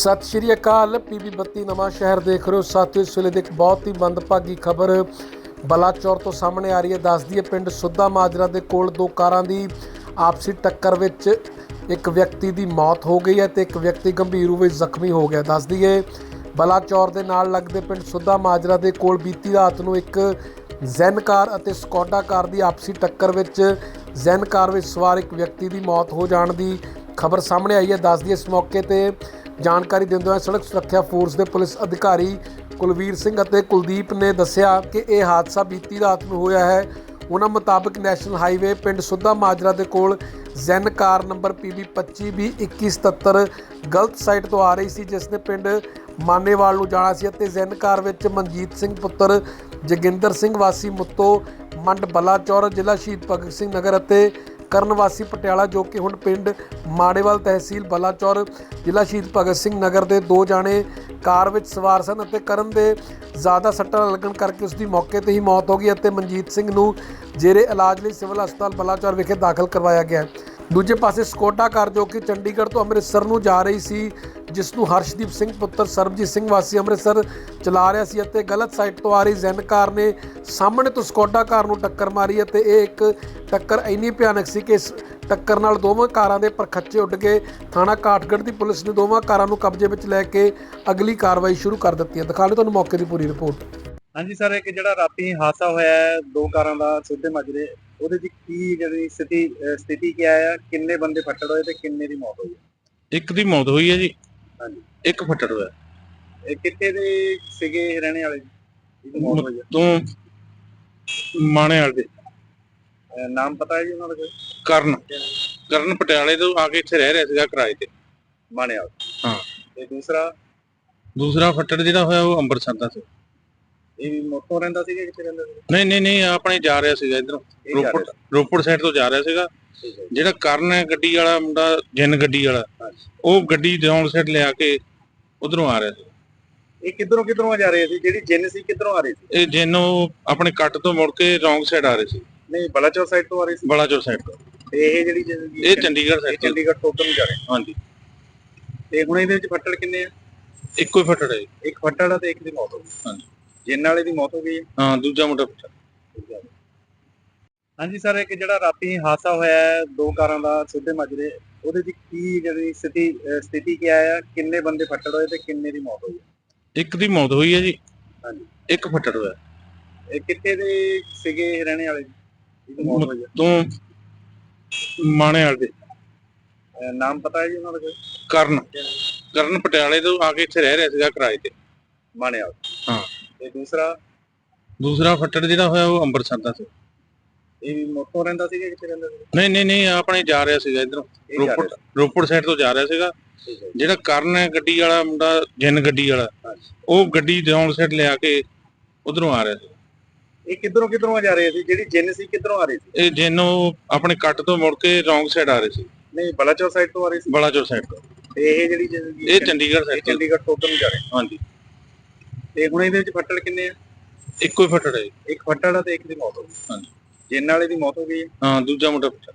ਸਤਿ ਸ਼੍ਰੀ ਅਕਾਲ। ਪੀਬੀ ਬੱਤੀ ਨਵਾਂ ਸ਼ਹਿਰ ਦੇਖ ਰਹੇ ਹੋ। ਸਾਥੀਓ, ਇਸ ਵੇਲੇ ਦੀ ਇੱਕ ਬਹੁਤ ਹੀ ਮੰਦਭਾਗੀ ਖਬਰ ਬਲਾਚੌਰ ਤੋਂ ਸਾਹਮਣੇ ਆ ਰਹੀ ਹੈ। ਦੱਸਦੀ ਹੈ ਪਿੰਡ ਸੁੱਧਾ ਮਾਜਰਾ ਦੇ ਕੋਲ ਦੋ ਕਾਰਾਂ ਦੀ ਆਪਸੀ ਟੱਕਰ ਵਿੱਚ ਇੱਕ ਵਿਅਕਤੀ ਦੀ ਮੌਤ ਹੋ ਗਈ ਹੈ ਤੇ ਇੱਕ ਵਿਅਕਤੀ ਗੰਭੀਰ ਰੂਪ ਵਿੱਚ ਜ਼ਖਮੀ ਹੋ ਗਿਆ। ਦੱਸਦੀ ਹੈ ਬਲਾਚੌਰ ਦੇ ਨਾਲ ਲੱਗਦੇ ਪਿੰਡ ਸੁੱਧਾ ਮਾਜਰਾ ਦੇ ਕੋਲ ਬੀਤੀ ਰਾਤ ਨੂੰ ਇੱਕ ਜ਼ੈਨ ਕਾਰ ਅਤੇ ਸਕੋਡਾ ਕਾਰ ਦੀ ਆਪਸੀ ਟੱਕਰ ਵਿੱਚ ਜ਼ੈਨ ਕਾਰ ਵਿੱਚ ਸਵਾਰ ਇੱਕ ਵਿਅਕਤੀ ਦੀ ਮੌਤ ਹੋ ਜਾਣ ਦੀ ਖਬਰ ਸਾਹਮਣੇ ਆਈ ਹੈ। ਦੱਸਦੀ ਹੈ ਇਸ ਮੌਕੇ ਤੇ ਜਾਣਕਾਰੀ ਦਿੰਦੇ ਹੋਏ ਸੜਕ ਸੁਰੱਖਿਆ ਫੋਰਸ ਦੇ ਪੁਲਿਸ ਅਧਿਕਾਰੀ ਕੁਲਵੀਰ ਸਿੰਘ ਅਤੇ ਕੁਲਦੀਪ ਨੇ ਦੱਸਿਆ ਕਿ ਇਹ ਹਾਦਸਾ ਬੀਤੀ ਰਾਤ ਨੂੰ ਹੋਇਆ ਹੈ। ਉਹਨਾਂ ਮੁਤਾਬਕ ਨੈਸ਼ਨਲ ਹਾਈਵੇ ਪਿੰਡ ਸੁੱਧਾ ਮਾਜਰਾ ਦੇ ਕੋਲ ਜ਼ੈਨ ਕਾਰ ਨੰਬਰ PB 25B 2177 ਗਲਤ ਸਾਈਡ ਤੋਂ ਆ ਰਹੀ ਸੀ, ਜਿਸ ਨੇ ਪਿੰਡ ਮਾਨੇਵਾਲ ਨੂੰ ਜਾਣਾ ਸੀ ਅਤੇ ਜ਼ੈਨ ਕਾਰ ਵਿੱਚ ਮਨਜੀਤ ਸਿੰਘ ਪੁੱਤਰ, ਜੋਗਿੰਦਰ ਸਿੰਘ ਵਾਸੀ ਮੁੱਤੋ, ਮੰਡ ਬਲਾਚੌਰ, ਜ਼ਿਲ੍ਹਾ ਸ਼ਹੀਦ ਭਗਤ ਸਿੰਘ ਨਗਰ ਅਤੇ ਕਰਨ ਵਾਸੀ ਪਟਿਆਲਾ ਜੋ ਕਿ ਹੁਣ ਪਿੰਡ ਮਾੜੇਵਾਲ ਤਹਿਸੀਲ ਬਲਾਚੌਰ ਜ਼ਿਲ੍ਹਾ ਸ਼ਹੀਦ ਭਗਤ ਸਿੰਘ ਨਗਰ ਦੇ ਦੋ ਜਾਣੇ ਕਾਰ ਵਿੱਚ ਸਵਾਰ ਸਨ ਅਤੇ ਕਰਨ ਦੇ ਜ਼ਿਆਦਾ ਸੱਟਾਂ ਲੱਗਣ ਕਰਕੇ ਉਸ ਦੀ ਮੌਕੇ ਤੇ ਹੀ ਮੌਤ ਹੋ ਗਈ ਅਤੇ ਮਨਜੀਤ ਸਿੰਘ ਨੂੰ ਜੇਰੇ ਇਲਾਜ ਲਈ ਸਿਵਲ ਹਸਪਤਾਲ ਬਲਾਚੌਰ ਵਿਖੇ ਦਾਖਲ ਕਰਵਾਇਆ ਗਿਆ ਹੈ। ਦੂਜੇ ਪਾਸੇ ਸਕੋਡਾ ਕਾਰ ਜੋ ਕਿ ਚੰਡੀਗੜ੍ਹ ਤੋਂ ਅੰਮ੍ਰਿਤਸਰ ਨੂੰ ਜਾ ਰਹੀ ਸੀ ਜਿਸ ਨੂੰ ਹਰਸ਼ਦੀਪ ਸਿੰਘ ਪੁੱਤਰ ਸਰਬਜੀਤ ਸਿੰਘ ਵਾਸੀ ਅੰਮ੍ਰਿਤਸਰ ਚਲਾ ਰਿਹਾ ਸੀ ਅਤੇ ਗਲਤ ਸਾਈਡ ਤੋਂ ਆ ਰਹੀ ਜ਼ੈਨ ਕਾਰ ਨੇ ਸਾਹਮਣੇ ਤੋਂ ਸਕੋਡਾ ਕਾਰ ਨੂੰ ਟੱਕਰ ਮਾਰੀ ਅਤੇ ਇਹ ਇੱਕ ਟੱਕਰ ਇੰਨੀ ਭਿਆਨਕ ਸੀ ਕਿ ਇਸ ਟੱਕਰ ਨਾਲ ਦੋਵਾਂ ਕਾਰਾਂ ਦੇ ਪਰਖੱਚੇ ਉੱਡ ਗਏ। ਥਾਣਾ ਕਾਠਗੜ੍ਹ ਦੀ ਪੁਲਿਸ ਨੇ ਦੋਵਾਂ ਕਾਰਾਂ ਨੂੰ ਕਬਜ਼ੇ ਵਿੱਚ ਲੈ ਕੇ ਅਗਲੀ ਕਾਰਵਾਈ ਸ਼ੁਰੂ ਕਰ ਦਿੱਤੀ ਹੈ। ਦਿਖਾ ਲਓ ਤੁਹਾਨੂੰ ਮੌਕੇ ਦੀ ਪੂਰੀ ਰਿਪੋਰਟ। ਹਾਂਜੀ ਸਰ ਇੱਕ ਜਿਹੜਾ ਰਾਤੀ ਹਾਦਸਾ ਹੋਇਆ ਹੈ ਦੋ ਕਾਰਾਂ ਦਾ ਸਿੱਧੇ ਮਜਰੇ ਉਹਦੇ ਚ ਕੀ ਜਿਹੜੀ ਸਥਿਤੀ ਸਥਿਤੀ ਕੀ ਹੈ ਕਿੰਨੇ ਬੰਦੇ ਫੱਟੜ ਹੋਏ ਤੇ ਕਿੰਨੇ ਦੀ ਮੌਤ ਹੋਈ ਇੱਕ ਦੀ ਮੌਤ ਹੋਈ ਹੈ ਜੀ। ਹਾਂਜੀ। ਇੱਕ ਫੱਟੜ ਹੋਇਆ ਇਹ ਕਿੱਥੇ ਦੇ ਸੀਗੇ ਇਹ ਰਹਿਣੇ ਵਾਲੇ? ਜੀ ਜਿਹਦੀ ਮੌਤ ਹੋਈ ਹੈ ਤੋਂ ਮਾਣੇ ਵਾਲੇ ਦੇ। ਅਹ ਨਾਮ ਪਤਾ ਹੈ ਜੀ ਉਹਨਾਂ ਦਾ ਕੋਈ? ਕਰਨ। ਕਰਨ ਪਟਿਆਲੇ ਤੋਂ ਆ ਕੇ ਇੱਥੇ ਰਹਿ ਰਿਹਾ ਸੀਗਾ ਕਿਰਾਏ ਤੇ। ਮਾਣੇ ਵਾਲਾ। ਹਾਂ। ਤੇ ਦੂਸਰਾ? ਦੂਸਰਾ ਫੱਟੜ ਜਿਹੜਾ ਹੋਇਆ ਉਹ ਅੰਮ੍ਰਿਤਸਰ ਦਾ ਸੀ। ਇਹ ਵੀ ਮੋਟੋ ਰਹਿੰਦਾ ਸੀਗਾ ਕਿੱਥੇ ਰਹਿੰਦਾ ਸੀ ਨਹੀਂ ਨਹੀਂ ਨਹੀਂ ਆਪਣੇ ਜਾ ਰਿਹਾ ਸੀਗਾ ਇਧਰੋਂ। ਇਹ ਜਾ ਰੋਪੜ ਰਿਹਾ ਰੋਪੜ ਸਾਈਡ ਤੋਂ ਜਾ ਰਿਹਾ ਸੀਗਾ। ਜਿਹੜਾ ਕਰਨ ਹੈ ਗੱਡੀ ਵਾਲਾ ਮੁੰਡਾ ਜਿੰਨ ਗੱਡੀ ਵਾਲਾ। ਉਹ ਗੱਡੀ ਡਾਊਨ ਸਾਈਡ ਲਿਆ ਕੇ ਉਧਰੋਂ ਆ ਰਿਹਾ ਸੀ। ਇਹ ਕਿੱਧਰੋਂ ਕਿੱਧਰੋਂ ਜਾ ਰਹੇ ਸੀ? ਜਿਹੜੀ ਜਿੰਨ ਸੀ ਕਿੱਧਰੋਂ ਆ ਰਹੀ ਸੀ? ਇਹ ਜਿੰਨ ਉਹ ਆਪਣੇ ਕੱਟ ਤੋਂ ਮੁੜ ਕੇ ਰੌਂਗ ਸਾਈਡ ਆ ਰਹੇ ਸੀ। ਨਹੀਂ ਬਲਾਚੌਰ ਸਾਈਡ ਤੋਂ ਆ ਰਹੀ ਸੀ? ਬਲਾਚੌਰ ਸਾਈਡ ਤੋਂ। ਤੇ ਇਹ ਜਿਹੜੀ ਜਿ- ਇਹ ਚੰਡੀਗੜ੍ਹ ਇਹ ਸਾਈਡ ਤੋਂ। ਚੰਡੀਗੜ੍ਹ ਤੋਂ ਉੱਧਰ ਨੂੰ ਜਾ ਰਹੇ ਹਾਂਜੀ। ਤੇ ਹੁਣ ਇਹਦੇ ਵਿੱਚ ਫੱਟੜ ਕਿੰਨੇ ਆ? ਇੱਕੋ ਹੀ ਫੱਟੜ ਹੈ ਜੀ। ਇੱਕ ਫੱਟੜ ਆ ਤੇ ਇੱਕ ਦੀ ਮੌਤ ਹੋ ਗਈ। ਹਾਂਜੀ। ਜਿੰਨ ਵਾਲੇ ਦੀ ਮੌਤ ਹੋ ਗਈ ਹੈ? ਹਾਂ ਦੂਜਾ ਮੁੰਡਾ ਫੱਟੜ। ਹਾਂਜੀ ਸਰ ਇੱਕ ਜਿਹੜਾ ਰਾਤੀ ਹਾਦਸਾ ਹੋਇਆ ਹੈ ਦੋ ਕਾਰਾਂ ਦਾ ਸਿੱਧੇ ਮਜਰੇ ਉਹਦੇ ਚ ਕੀ ਜਿਹੜੀ ਸਥਿਤੀ ਅਹ ਸਥਿਤੀ ਕੀ ਹੈ ਕਿੰਨੇ ਬੰਦੇ ਫੱਟੜ ਹੋਏ ਤੇ ਕਿੰਨੇ ਦੀ ਮੌਤ ਹੋਈ ਹੈ? ਇੱਕ ਦੀ ਮੌਤ ਹੋਈ ਹੈ ਜੀ। ਹਾਂਜੀ। ਇੱਕ ਫੱਟੜ ਹੋਇਆ। ਇਹ ਕਿੱਥੇ ਦੇ ਸੀਗੇ ਇਹ ਰਹਿਣੇ ਵਾਲੇ? ਜੀ ਜਿਹਦੀ ਮੌਤ ਹੋਈ ਹੈ। ਤੋਂ ਮਾਣੇ ਵਾਲੇ ਦੇ। ਅਹ ਨਾਮ ਪਤਾ ਹੈ ਜੀ ਉਹਨਾਂ ਦਾ ਕੋਈ? ਕਰਨ। ਕਰਨ ਪਟਿਆਲੇ ਤੋਂ ਆ ਕੇ ਇੱਥੇ ਰਹਿ ਰਿਹਾ ਸੀਗਾ ਕਿਰਾਏ ਤੇ। ਮਾਣੇ ਵਾਲਾ ਹਾਂ। ਤੇ ਦੂਸਰਾ? ਦੂਸਰਾ ਫੱਟੜ ਜਿਹੜਾ ਹੋਇਆ ਉਹ ਅੰਮ੍ਰਿਤਸਰ ਦਾ ਸੀ। ਇਹ ਵੀ ਮੋਟੋ ਰਹਿੰਦਾ ਸੀਗਾ ਕਿੱਥੇ ਰਹਿੰਦਾ ਸੀ ਨਹੀਂ ਨਹੀਂ ਨਹੀਂ ਆਪਣੇ ਜਾ ਰਿਹਾ ਸੀਗਾ ਇਧਰੋਂ। ਜਾ ਰੋਪੜ ਰਿਹਾ ਰੋਪੜ ਸਾਈਡ ਤੋਂ ਜਾ ਰਿਹਾ ਸੀਗਾ। ਜਿਹੜਾ ਕਰਨ ਹੈ ਗੱਡੀ ਵਾਲਾ ਮੁੰਡਾ ਜਿੰਨ ਗੱਡੀ ਵਾਲਾ। ਉਹ ਗੱਡੀ ਡਾਊਨ ਸਾਈਡ ਲਿਆ ਕੇ ਉਧਰੋਂ ਆ ਰਿਹਾ ਸੀ। ਇਹ ਕਿੱਧਰੋਂ ਕਿੱਧਰੋਂ ਜਾ ਰਹੇ ਸੀ? ਜਿਹੜੀ ਜਿੰਨ ਸੀ ਕਿੱਧਰੋਂ ਆ ਰਹੀ ਸੀ? ਇਹ ਜਿੰਨ ਉਹ ਆਪਣੇ ਕੱਟ ਤੋਂ ਮੁੜ ਕੇ ਰੌਂਗ ਸਾਈਡ ਆ ਰਹੇ ਸੀ। ਨਹੀਂ ਬਲਾਚੌਰ ਸਾਈਡ ਤੋਂ ਆ ਰਹੀ ਸੀ। ਬਲਾਚੌਰ ਸਾਈਡ ਤੋਂ। ਤੇ ਇਹ ਜਿਹੜੀ ਜਿ- ਇਹ ਚੰਡੀਗੜ੍ਹ ਇਹ ਸਾਈਡ ਤੋਂ। ਚੰਡੀਗੜ੍ਹ ਤੋਂ ਉੱਧਰ ਨੂੰ ਜਾ ਰਹੇ। ਹਾਂਜੀ। ਤੇ ਹੁਣ ਇਹਦੇ ਵਿੱਚ ਫੱਟੜ ਕਿੰਨੇ ਆ? ਇੱਕੋ ਹੀ ਫੱਟੜ ਹੈ ਜੀ। ਇੱਕ ਫੱਟੜ ਆ ਤੇ ਇੱਕ ਦੀ ਮੌਤ ਹੋ ਗਈ। ਹਾਂਜੀ। ਜਿੰਨ ਵਾਲੇ ਦੀ ਮੌਤ ਹੋ ਗਈ ਹੈ? ਹਾਂ ਦੂਜਾ ਮੁੰਡਾ ਫੱਟੜ